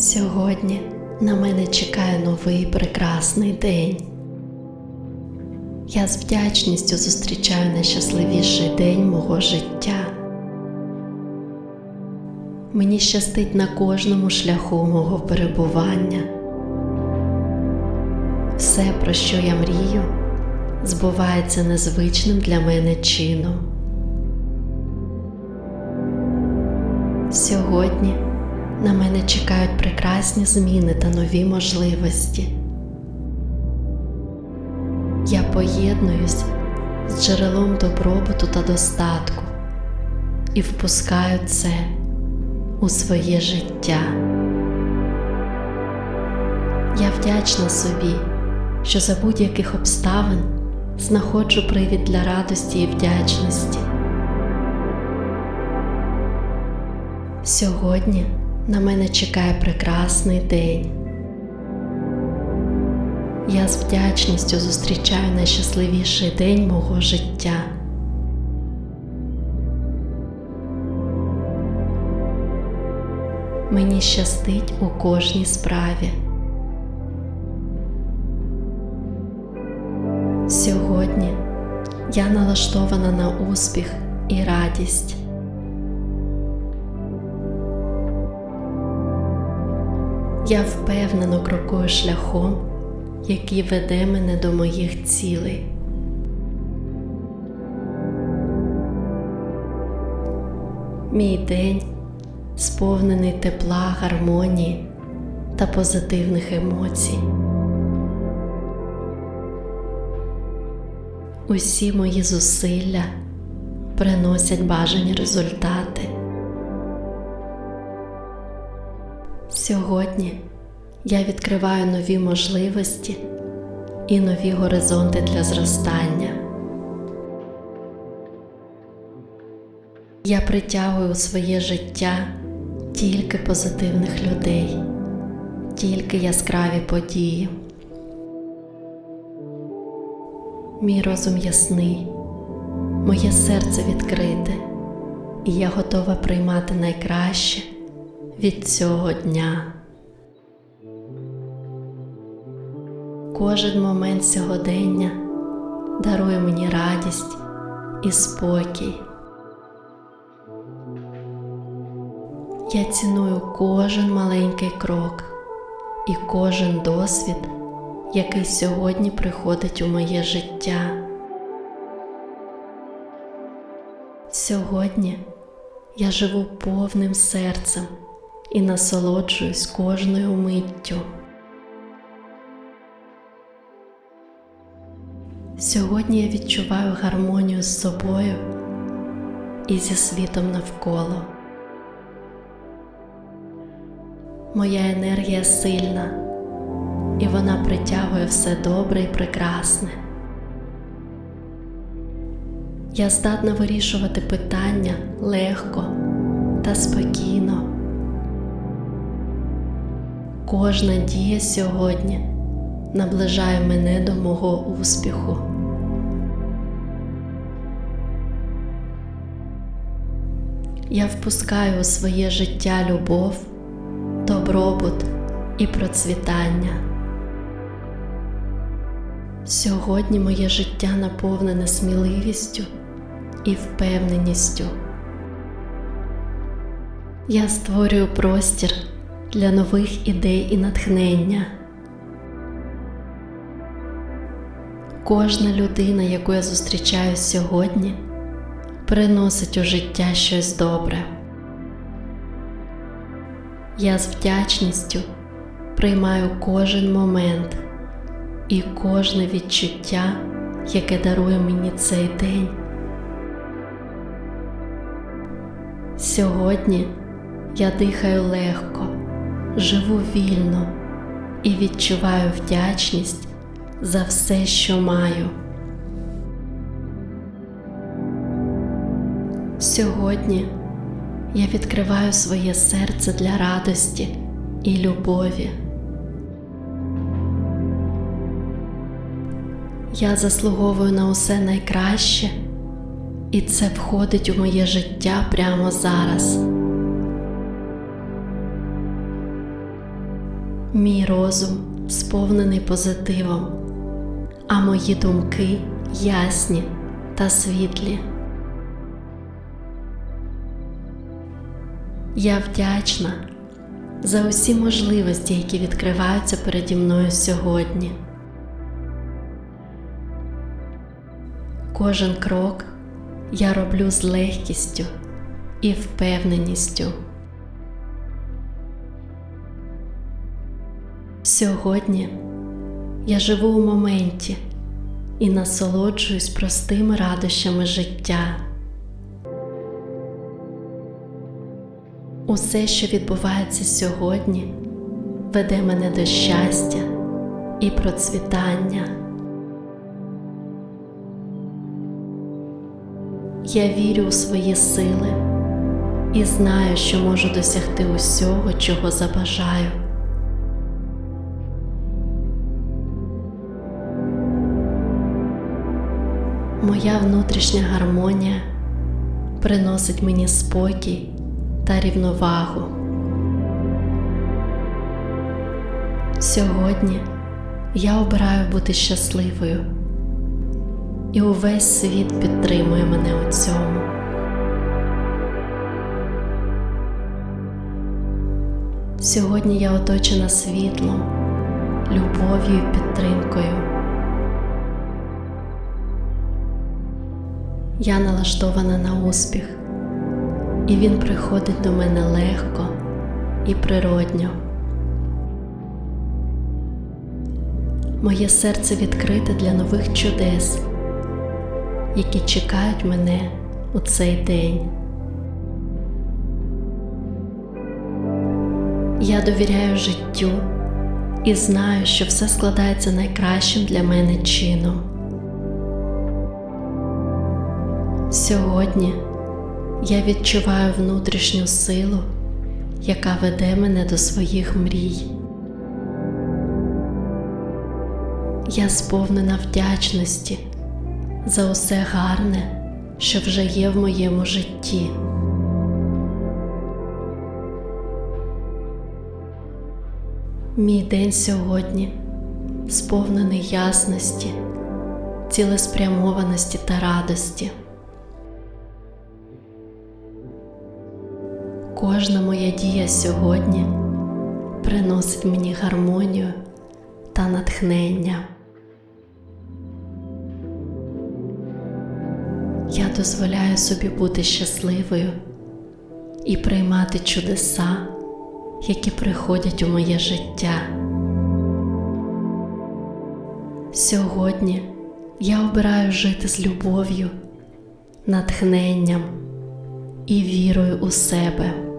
Сьогодні на мене чекає новий прекрасний день. Я з вдячністю зустрічаю найщасливіший день мого життя. Мені щастить на кожному шляху мого перебування. Все, про що я мрію, збувається незвичним для мене чином. Сьогодні на мене чекають прекрасні зміни та нові можливості. Я поєднуюсь з джерелом добробуту та достатку і впускаю це у своє життя. Я вдячна собі, що за будь-яких обставин знаходжу привід для радості і вдячності. Сьогодні на мене чекає прекрасний день. Я з вдячністю зустрічаю найщасливіший день мого життя. Мені щастить у кожній справі. Сьогодні я налаштована на успіх і радість. Я впевнено крокую шляхом, який веде мене до моїх цілей. Мій день сповнений тепла, гармонії та позитивних емоцій. Усі мої зусилля приносять бажані результати. Сьогодні я відкриваю нові можливості і нові горизонти для зростання. Я притягую у своє життя тільки позитивних людей, тільки яскраві події. Мій розум ясний, моє серце відкрите, і я готова приймати найкраще від цього дня. Кожен момент сьогодення дарує мені радість і спокій. Я ціную кожен маленький крок і кожен досвід, який сьогодні приходить у моє життя. Сьогодні я живу повним серцем і насолоджуюсь кожною миттю. Сьогодні я відчуваю гармонію з собою і зі світом навколо. Моя енергія сильна, і вона притягує все добре і прекрасне. Я здатна вирішувати питання легко та спокійно. Кожна дія сьогодні наближає мене до мого успіху. Я впускаю у своє життя любов, добробут і процвітання. Сьогодні моє життя наповнене сміливістю і впевненістю. Я створюю простір для нових ідей і натхнення. Кожна людина, яку я зустрічаю сьогодні, приносить у життя щось добре. Я з вдячністю приймаю кожен момент і кожне відчуття, яке дарує мені цей день. Сьогодні я дихаю легко, живу вільно і відчуваю вдячність за все, що маю. Сьогодні я відкриваю своє серце для радості і любові. Я заслуговую на усе найкраще, і це входить у моє життя прямо зараз. Мій розум сповнений позитивом, а мої думки ясні та світлі. Я вдячна за усі можливості, які відкриваються переді мною сьогодні. Кожен крок я роблю з легкістю і впевненістю. Сьогодні я живу у моменті і насолоджуюсь простими радощами життя. Усе, що відбувається сьогодні, веде мене до щастя і процвітання. Я вірю у свої сили і знаю, що можу досягти усього, чого забажаю. Моя внутрішня гармонія приносить мені спокій та рівновагу. Сьогодні я обираю бути щасливою, і увесь світ підтримує мене у цьому. Сьогодні я оточена світлом, любов'ю і підтримкою. Я налаштована на успіх, і він приходить до мене легко і природньо. Моє серце відкрите для нових чудес, які чекають мене у цей день. Я довіряю життю і знаю, що все складається найкращим для мене чином. Сьогодні я відчуваю внутрішню силу, яка веде мене до своїх мрій. Я сповнена вдячності за усе гарне, що вже є в моєму житті. Мій день сьогодні сповнений ясності, цілеспрямованості та радості. Кожна моя дія сьогодні приносить мені гармонію та натхнення. Я дозволяю собі бути щасливою і приймати чудеса, які приходять у моє життя. Сьогодні я обираю жити з любов'ю, натхненням і вірою у себе.